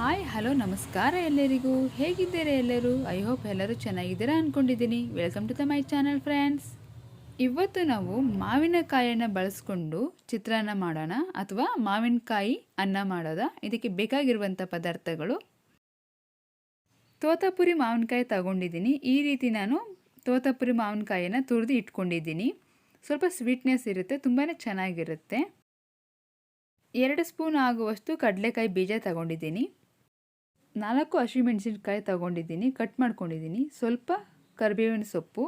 Hi hello ನಮಸ್ಕಾರ ಎಲ್ಲರಿಗೂ. ಹೇಗಿದ್ದೀರಾ ಎಲ್ಲರೂ? ಐ ಹೋಪ್ ಎಲ್ಲರೂ ಚೆನ್ನಾಗಿದ್ದೀರಾ ಅಂದ್ಕೊಂಡಿದ್ದೀನಿ welcome to the my channel friends ಇವತ್ತು ನಾವು ಮಾವಿನಕಾಯಿಯನ್ನು ಬಳಸ್ಕೊಂಡು ಚಿತ್ರಾನ್ನ ಮಾಡೋಣ ಅಥವಾ ಮಾವಿನಕಾಯಿ ಅನ್ನ ಮಾಡೋದ? ಇದಕ್ಕೆ ಬೇಕಾಗಿರುವಂಥ ಪದಾರ್ಥಗಳು. ತೋತಾಪುರಿ ಮಾವಿನಕಾಯಿ ತಗೊಂಡಿದ್ದೀನಿ. ಈ ರೀತಿ ನಾನು ತೋತಾಪುರಿ ಮಾವಿನಕಾಯಿಯನ್ನು ತುರಿದು ಇಟ್ಕೊಂಡಿದ್ದೀನಿ. ಸ್ವಲ್ಪ ಸ್ವೀಟ್ನೆಸ್ ಇರುತ್ತೆ ತುಂಬಾ ಚೆನ್ನಾಗಿರುತ್ತೆ. ಎರಡು ಸ್ಪೂನ್ ಆಗುವಷ್ಟು ಕಡಲೆಕಾಯಿ ಬೀಜ ತಗೊಂಡಿದ್ದೀನಿ. ನಾಲ್ಕು ಹಸಿಮೆಣಸಿನ್ಕಾಯಿ ತಗೊಂಡಿದ್ದೀನಿ ಕಟ್ ಮಾಡ್ಕೊಂಡಿದ್ದೀನಿ. ಸ್ವಲ್ಪ ಕರಿಬೇವಿನ ಸೊಪ್ಪು,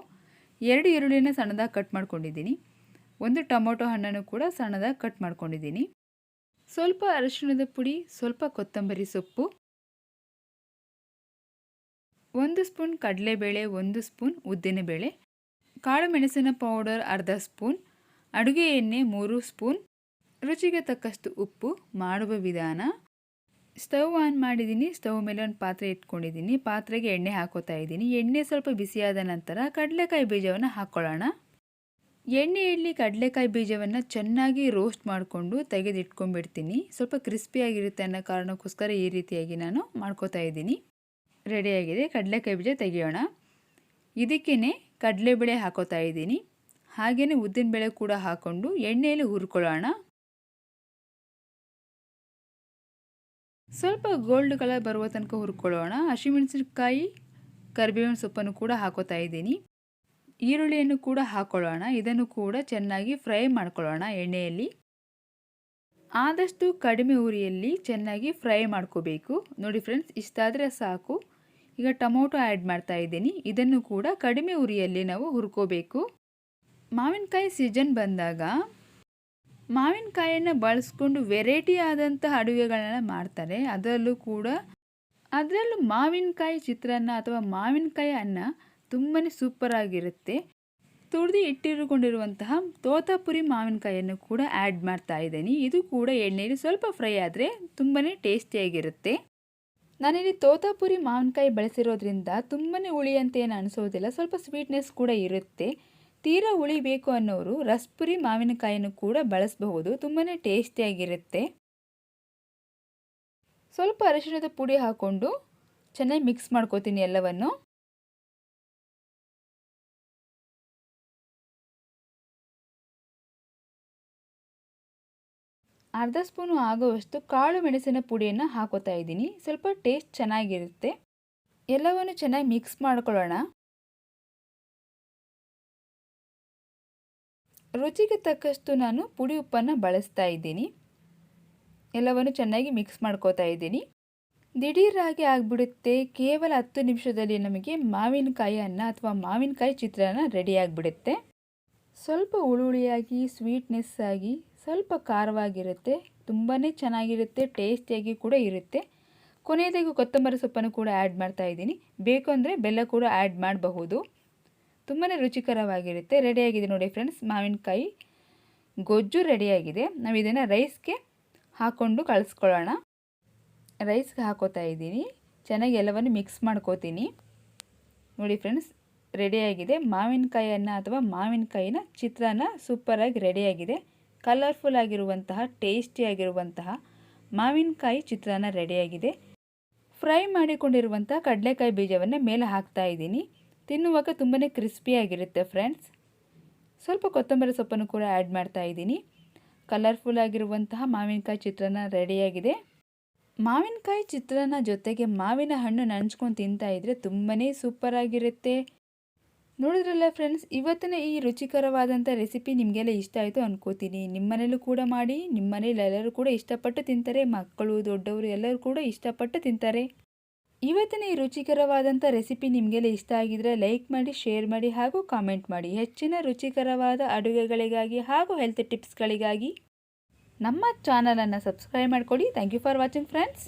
ಎರಡು ಈರುಳ್ಳಿನ ಸಣ್ಣದಾಗಿ ಕಟ್ ಮಾಡ್ಕೊಂಡಿದ್ದೀನಿ. ಒಂದು ಟೊಮೊಟೊ ಹಣ್ಣನ್ನು ಕೂಡ ಸಣ್ಣದಾಗಿ ಕಟ್ ಮಾಡ್ಕೊಂಡಿದ್ದೀನಿ. ಸ್ವಲ್ಪ ಅರಿಶಿಣದ ಪುಡಿ, ಸ್ವಲ್ಪ ಕೊತ್ತಂಬರಿ ಸೊಪ್ಪು, ಒಂದು ಸ್ಪೂನ್ ಕಡಲೆಬೇಳೆ, ಒಂದು ಸ್ಪೂನ್ ಉದ್ದಿನಬೇಳೆ, ಕಾಳು ಮೆಣಸಿನ ಪೌಡರ್ ಅರ್ಧ ಸ್ಪೂನ್, ಅಡುಗೆ ಎಣ್ಣೆ ಮೂರು ಸ್ಪೂನ್, ರುಚಿಗೆ ತಕ್ಕಷ್ಟು ಉಪ್ಪು ಮಾಡುವ ವಿಧಾನ. ಸ್ಟವ್ ಆನ್ ಮಾಡಿದ್ದೀನಿ ಸ್ಟವ್ ಮೇಲೆ ಒಂದು ಪಾತ್ರೆ ಇಟ್ಕೊಂಡಿದ್ದೀನಿ ಪಾತ್ರೆಗೆ ಎಣ್ಣೆ ಹಾಕೋತಾ ಇದ್ದೀನಿ. ಎಣ್ಣೆ ಸ್ವಲ್ಪ ಬಿಸಿಯಾದ ನಂತರ ಕಡಲೆಕಾಯಿ ಬೀಜವನ್ನು ಹಾಕ್ಕೊಳ್ಳೋಣ ಎಣ್ಣೆಯಲ್ಲಿ ಕಡಲೆಕಾಯಿ ಬೀಜವನ್ನು ಚೆನ್ನಾಗಿ ರೋಸ್ಟ್ ಮಾಡಿಕೊಂಡು ತೆಗೆದಿಟ್ಕೊಂಡ್ಬಿಡ್ತೀನಿ ಸ್ವಲ್ಪ ಕ್ರಿಸ್ಪಿಯಾಗಿರುತ್ತೆ ಅನ್ನೋ ಕಾರಣಕ್ಕೋಸ್ಕರ ಈ ರೀತಿಯಾಗಿ ನಾನು ಮಾಡ್ಕೋತಾ ಇದ್ದೀನಿ. ರೆಡಿಯಾಗಿದೆ ಕಡಲೆಕಾಯಿ ಬೀಜ ತೆಗೆಯೋಣ. ಇದಕ್ಕೇ ಕಡಲೆಬೇಳೆ ಹಾಕೋತಾ ಇದ್ದೀನಿ. ಹಾಗೆಯೇ ಉದ್ದಿನಬೇಳೆ ಕೂಡ ಹಾಕ್ಕೊಂಡು ಎಣ್ಣೆಯಲ್ಲಿ ಹುರ್ಕೊಳ್ಳೋಣ. ಸ್ವಲ್ಪ ಗೋಲ್ಡ್ ಕಲರ್ ಬರುವ ತನಕ ಹುರ್ಕೊಳ್ಳೋಣ. ಹಸಿಮೆಣಸಿನಕಾಯಿ ಕರಿಬೇವಿನ ಸೊಪ್ಪನ್ನು ಕೂಡ ಹಾಕೋತಾ ಇದ್ದೀನಿ. ಈರುಳ್ಳಿಯನ್ನು ಕೂಡ ಹಾಕೊಳ್ಳೋಣ. ಇದನ್ನು ಕೂಡ ಚೆನ್ನಾಗಿ ಫ್ರೈ ಮಾಡ್ಕೊಳ್ಳೋಣ ಎಣ್ಣೆಯಲ್ಲಿ. ಆದಷ್ಟು ಕಡಿಮೆ ಉರಿಯಲ್ಲಿ ಚೆನ್ನಾಗಿ ಫ್ರೈ ಮಾಡ್ಕೋಬೇಕು. ನೋಡಿ ಫ್ರೆಂಡ್ಸ್ ಇಷ್ಟಾದರೆ ಸಾಕು. ಈಗ ಟೊಮೊಟೊ ಆ್ಯಡ್ ಮಾಡ್ತಾ ಇದ್ದೀನಿ. ಇದನ್ನು ಕೂಡ ಕಡಿಮೆ ಉರಿಯಲ್ಲಿ ನಾವು ಹುರ್ಕೋಬೇಕು. ಮಾವಿನಕಾಯಿ ಸೀಸನ್ ಬಂದಾಗ ಮಾವಿನಕಾಯಿಯನ್ನು ಬಳಸ್ಕೊಂಡು ವೆರೈಟಿ ಆದಂತಹ ಅಡುಗೆಗಳನ್ನ ಮಾಡ್ತಾರೆ. ಅದರಲ್ಲೂ ಕೂಡ ಅದರಲ್ಲೂ ಮಾವಿನಕಾಯಿ ಚಿತ್ರಾನ್ನ ಅಥವಾ ಮಾವಿನಕಾಯಿ ಅನ್ನ ತುಂಬಾ ಸೂಪರಾಗಿರುತ್ತೆ ತುಳಿದು ಇಟ್ಟಿರುಕೊಂಡಿರುವಂತಹ ತೋತಾಪುರಿ ಮಾವಿನಕಾಯಿಯನ್ನು ಕೂಡ ಆ್ಯಡ್ ಮಾಡ್ತಾ ಇದ್ದೀನಿ. ಇದು ಕೂಡ ಎಣ್ಣೆಯಲ್ಲಿ ಸ್ವಲ್ಪ ಫ್ರೈ ಆದರೆ ತುಂಬಾ ಟೇಸ್ಟಿಯಾಗಿರುತ್ತೆ ನಾನಿಲ್ಲಿ ತೋತಾಪುರಿ ಮಾವಿನಕಾಯಿ ಬಳಸಿರೋದ್ರಿಂದ ತುಂಬಾ ಹುಳಿ ಅಂತ ಏನು ಅನಿಸೋದಿಲ್ಲ. ಸ್ವಲ್ಪ ಸ್ವೀಟ್ನೆಸ್ ಕೂಡ ಇರುತ್ತೆ. ತೀರಾ ಉಳಿಬೇಕು ಅನ್ನೋರು ರಸ್ಪುರಿ ಮಾವಿನಕಾಯಿಯನ್ನು ಕೂಡ ಬಳಸಬಹುದು. ತುಂಬಾ ಟೇಸ್ಟಿಯಾಗಿರುತ್ತೆ. ಸ್ವಲ್ಪ ಅರಿಶಿಣದ ಪುಡಿ ಹಾಕ್ಕೊಂಡು ಚೆನ್ನಾಗಿ ಮಿಕ್ಸ್ ಮಾಡ್ಕೋತೀನಿ ಎಲ್ಲವನ್ನು. ಅರ್ಧ ಸ್ಪೂನು ಆಗುವಷ್ಟು ಕಾಳು ಮೆಣಸಿನ ಪುಡಿಯನ್ನು ಹಾಕೋತಾ ಇದ್ದೀನಿ. ಸ್ವಲ್ಪ ಟೇಸ್ಟ್ ಚೆನ್ನಾಗಿರುತ್ತೆ. ಎಲ್ಲವನ್ನು ಚೆನ್ನಾಗಿ ಮಿಕ್ಸ್ ಮಾಡ್ಕೊಳ್ಳೋಣ. ರುಚಿಗೆ ತಕ್ಕಷ್ಟು ನಾನು ಪುಡಿ ಉಪ್ಪನ್ನು ಬಳಸ್ತಾ ಇದ್ದೀನಿ. ಎಲ್ಲವನ್ನು ಚೆನ್ನಾಗಿ ಮಿಕ್ಸ್ ಮಾಡ್ಕೋತಾ ಇದ್ದೀನಿ. ದಿಢೀರಾಗಿ ಆಗಿಬಿಡುತ್ತೆ. ಕೇವಲ ಹತ್ತು ನಿಮಿಷದಲ್ಲಿ ನಮಗೆ ಮಾವಿನಕಾಯಿ ಅನ್ನ ಅಥವಾ ಮಾವಿನಕಾಯಿ ಚಿತ್ರಾನ್ನ ರೆಡಿ ಆಗಿಬಿಡುತ್ತೆ. ಸ್ವಲ್ಪ ಹುಳುಳಿಯಾಗಿ ಸ್ವೀಟ್ನೆಸ್ ಆಗಿ, ಸ್ವಲ್ಪ ಖಾರವಾಗಿರುತ್ತೆ. ತುಂಬಾ ಚೆನ್ನಾಗಿರುತ್ತೆ, ಟೇಸ್ಟಿಯಾಗಿ ಕೂಡ ಇರುತ್ತೆ. ಕೊನೆಯದಾಗಿ ಕೊತ್ತಂಬರಿ ಸೊಪ್ಪನ್ನು ಕೂಡ ಆ್ಯಡ್ ಮಾಡ್ತಾ ಇದ್ದೀನಿ. ಬೇಕು ಅಂದರೆ ಬೆಲ್ಲ ಕೂಡ ಆ್ಯಡ್ ಮಾಡಬಹುದು. ತುಂಬಾ ರುಚಿಕರವಾಗಿರುತ್ತೆ. ರೆಡಿಯಾಗಿದೆ ನೋಡಿ ಫ್ರೆಂಡ್ಸ್, ಮಾವಿನಕಾಯಿ ಗೊಜ್ಜು ರೆಡಿಯಾಗಿದೆ. ನಾವು ಇದನ್ನು ರೈಸ್ಗೆ ಹಾಕ್ಕೊಂಡು ಕಳಿಸ್ಕೊಳ್ಳೋಣ. ರೈಸ್ಗೆ ಹಾಕೋತಾ ಇದ್ದೀನಿ. ಚೆನ್ನಾಗಿ ಎಲ್ಲವನ್ನು ಮಿಕ್ಸ್ ಮಾಡ್ಕೋತೀನಿ. ನೋಡಿ ಫ್ರೆಂಡ್ಸ್, ರೆಡಿಯಾಗಿದೆ. ಮಾವಿನಕಾಯಿಯನ್ನು ಅಥವಾ ಮಾವಿನಕಾಯಿನ ಚಿತ್ರಾನ್ನ ಸೂಪರಾಗಿ ರೆಡಿಯಾಗಿದೆ. ಕಲರ್ಫುಲ್ ಆಗಿರುವಂತಹ ಟೇಸ್ಟಿಯಾಗಿರುವಂತಹ ಮಾವಿನಕಾಯಿ ಚಿತ್ರಾನ್ನ ರೆಡಿಯಾಗಿದೆ. ಫ್ರೈ ಮಾಡಿಕೊಂಡಿರುವಂಥ ಕಡಲೆಕಾಯಿ ಬೀಜವನ್ನು ಮೇಲೆ ಹಾಕ್ತಾ ಇದ್ದೀನಿ. ತಿನ್ನುವಾಗ ತುಂಬಾ ಕ್ರಿಸ್ಪಿಯಾಗಿರುತ್ತೆ ಫ್ರೆಂಡ್ಸ್. ಸ್ವಲ್ಪ ಕೊತ್ತಂಬರಿ ಸೊಪ್ಪನ್ನು ಕೂಡ ಆ್ಯಡ್ ಮಾಡ್ತಾ ಇದ್ದೀನಿ. ಕಲರ್ಫುಲ್ ಆಗಿರುವಂತಹ ಮಾವಿನಕಾಯಿ ಚಿತ್ರಾನ್ನ ರೆಡಿಯಾಗಿದೆ ಮಾವಿನಕಾಯಿ ಚಿತ್ರಾನ್ನ ಜೊತೆಗೆ ಮಾವಿನ ಹಣ್ಣು ನಂಚ್ಕೊಂಡು ತಿಂತಾ ಇದ್ದರೆ ತುಂಬಾ ಸೂಪರಾಗಿರುತ್ತೆ ನೋಡಿದ್ರಲ್ಲ ಫ್ರೆಂಡ್ಸ್, ಇವತ್ತಿನ ಈ ರುಚಿಕರವಾದಂಥ ರೆಸಿಪಿ ನಿಮಗೆಲ್ಲ ಇಷ್ಟ ಆಯಿತು ಅನ್ಕೋತೀನಿ. ನಿಮ್ಮನೇಲೂ ಕೂಡ ಮಾಡಿ ನಿಮ್ಮ ಮನೇಲಿ ಎಲ್ಲರೂ ಕೂಡ ಇಷ್ಟಪಟ್ಟು ತಿಂತಾರೆ, ಮಕ್ಕಳು, ದೊಡ್ಡವರು ಎಲ್ಲರೂ ಕೂಡ ಇಷ್ಟಪಟ್ಟು ತಿಂತಾರೆ. ಇವತ್ತಿನ ಈ ರುಚಿಕರವಾದಂಥ ರೆಸಿಪಿ ನಿಮಗೆಲ್ಲ ಇಷ್ಟ ಆಗಿದ್ರೆ ಲೈಕ್ ಮಾಡಿ, ಶೇರ್ ಮಾಡಿ ಹಾಗೂ ಕಾಮೆಂಟ್ ಮಾಡಿ. ಹೆಚ್ಚಿನ ರುಚಿಕರವಾದ ಅಡುಗೆಗಳಿಗಾಗಿ ಹಾಗೂ ಹೆಲ್ತ್ ಟಿಪ್ಸ್ಗಳಿಗಾಗಿ ನಮ್ಮ ಚಾನಲನ್ನು ಸಬ್ಸ್ಕ್ರೈಬ್ ಮಾಡಿಕೊಡಿ. Thank you for watching friends